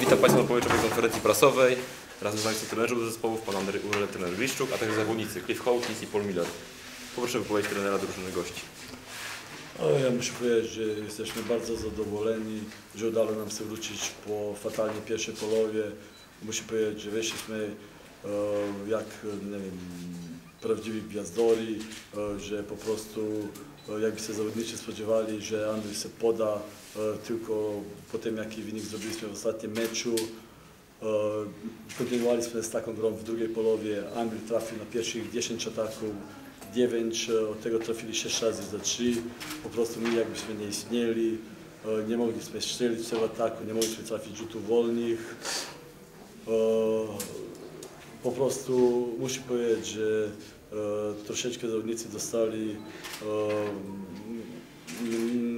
Witam Państwa na pomyczowej konferencji prasowej. Razem z są trenerzy zespołów, pan Andrzej Urle, trener Liszczuk, a także zawodnicy Cliff Hawkins i Paul Miller. Poproszę wypowiedź trenera drużyny gości. O, ja muszę powiedzieć, że jesteśmy bardzo zadowoleni, że udało nam się wrócić po fatalnej pierwszej połowie. Muszę powiedzieć, że weszliśmy e, jak nie wiem, prawdziwi gwiazdori, e, że po prostu e, jakby się zawodnicy spodziewali, że Andrzej się poda e, tylko po tym, jaki wynik zrobiliśmy w ostatnim meczu. Kontynuowaliśmy z taką grą w drugiej połowie. Andrzej trafił na pierwszych 10 ataków, 9, e, od tego trafili 6 razy za 3. Po prostu my jakbyśmy nie istnieli, nie mogliśmy strzelić w ataku, nie mogliśmy trafić rzutów wolnych. Po prostu muszę powiedzieć, że e, troszeczkę zawodnicy dostali, e,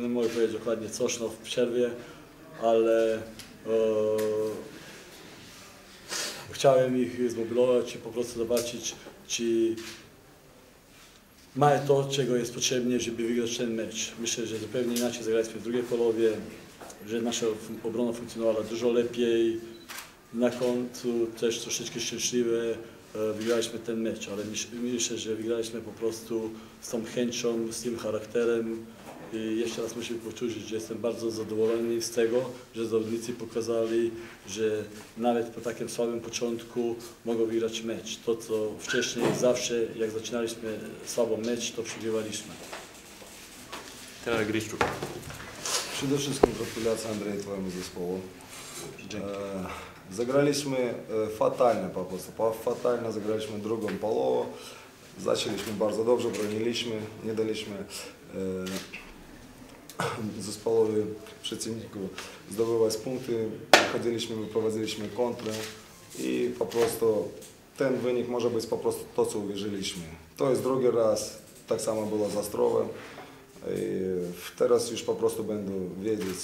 nie mogę powiedzieć dokładnie coś no, w przerwie, ale e, chciałem ich zmobilować i po prostu zobaczyć, czy mają to, czego jest potrzebne, żeby wygrać ten mecz. Myślę, że zupełnie inaczej zagraliśmy w drugiej połowie, że nasza obrona funkcjonowała dużo lepiej. Na końcu też troszeczkę szczęśliwe wygraliśmy ten mecz, ale myśl- myślę, że wygraliśmy po prostu z tą chęcią, z tym charakterem. I jeszcze raz muszę powtórzyć, że jestem bardzo zadowolony z tego, że zawodnicy pokazali, że nawet po takim słabym początku mogą wygrać mecz. To, co wcześniej zawsze, jak zaczynaliśmy słabo mecz, to przegrywaliśmy. Trener Liszczuk. Przede wszystkim gratulacje Andrzej Twojemu zespołu. E, Zagraliśmy e, fatalnie po prostu, fatalnie zagraliśmy drugą połowę. Zaczęliśmy bardzo dobrze, broniliśmy, nie daliśmy e, zespołowi przeciwniku zdobywać punkty, chodziliśmy, wyprowadziliśmy kontrę i po prostu ten wynik może być po prostu to, co uwierzyliśmy. To jest drugi raz, tak samo było z. I teraz już po prostu będę wiedzieć,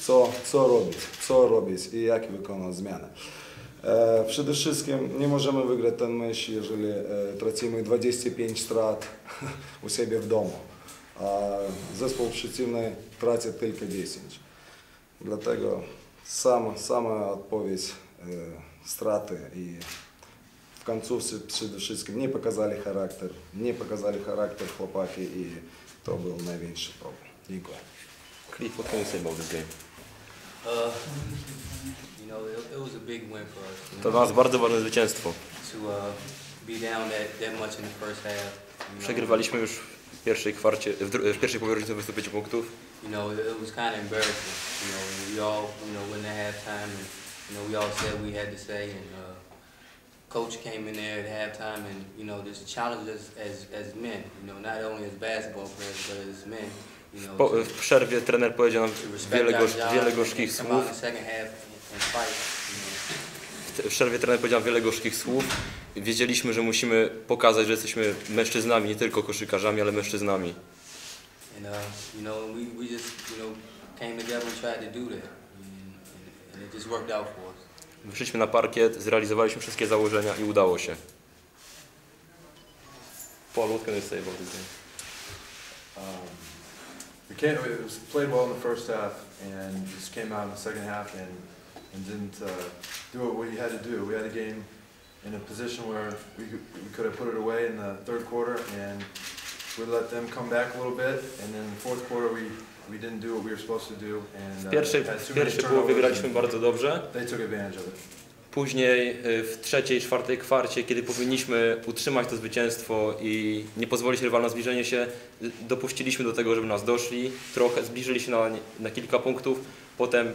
co, co robić, co robić i jak wykonać zmiany. E, przede wszystkim nie możemy wygrać ten mecz, jeżeli e, tracimy 25 strat u siebie w domu, a zespół przeciwny traci tylko 10. Dlatego sama, sama odpowiedź e, straty i w końcówce przede wszystkim nie pokazali charakter, nie pokazali charakter chłopaki i to był największy problem. Dziękuję. Cliff, what can you say about this game? Uh, you know, it, it was a big win for us. you To dla nas bardzo ważne zwycięstwo. to uh, be down that, that much in the first half. You know, Przegrywaliśmy już w pierwszej kwarcie, w, dru- w pierwszej połowie różnicą 25 punktów. You know, it, it was kind of embarrassing. You know, we all, you know, went to halftime and, you know, we all said we had to say and, uh, coach came in there at halftime and, you know, just challenged us as, as men, you know, not only as basketball players, but as men, know, Po, w przerwie trener powiedział nam wiele, gorz, wiele gorzkich słów. W przerwie trener powiedział wiele gorzkich słów. Wiedzieliśmy, że musimy pokazać, że jesteśmy mężczyznami, nie tylko koszykarzami, ale mężczyznami. And uh, you know, we, we just you know came together and tried to do that, and, and, and it just worked out for us. Wyszliśmy na parkiet, zrealizowaliśmy wszystkie założenia i udało się. Paul, what can you say about this game? Um, we came, it was played well in the first half and just came out in the second half and, and didn't uh, do what we had to do. We had a game in a position where we could, we could have put it away in the third quarter and we let them come back a little bit and then in the fourth quarter we, we didn't do what we were supposed to do and W uh, pierwszej, had w too many pierwszej połowie turnovers graliśmy and bardzo dobrze. They took advantage of it. Później y, w trzeciej, czwartej kwarcie, kiedy powinniśmy utrzymać to zwycięstwo i nie pozwolić rywalom na zbliżenie się, dopuściliśmy do tego, żeby nas doszli. Trochę zbliżyli się na, na kilka punktów, potem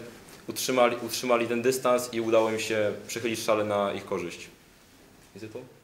utrzymali, utrzymali ten dystans i udało im się przechylić szale na ich korzyść. Is it all?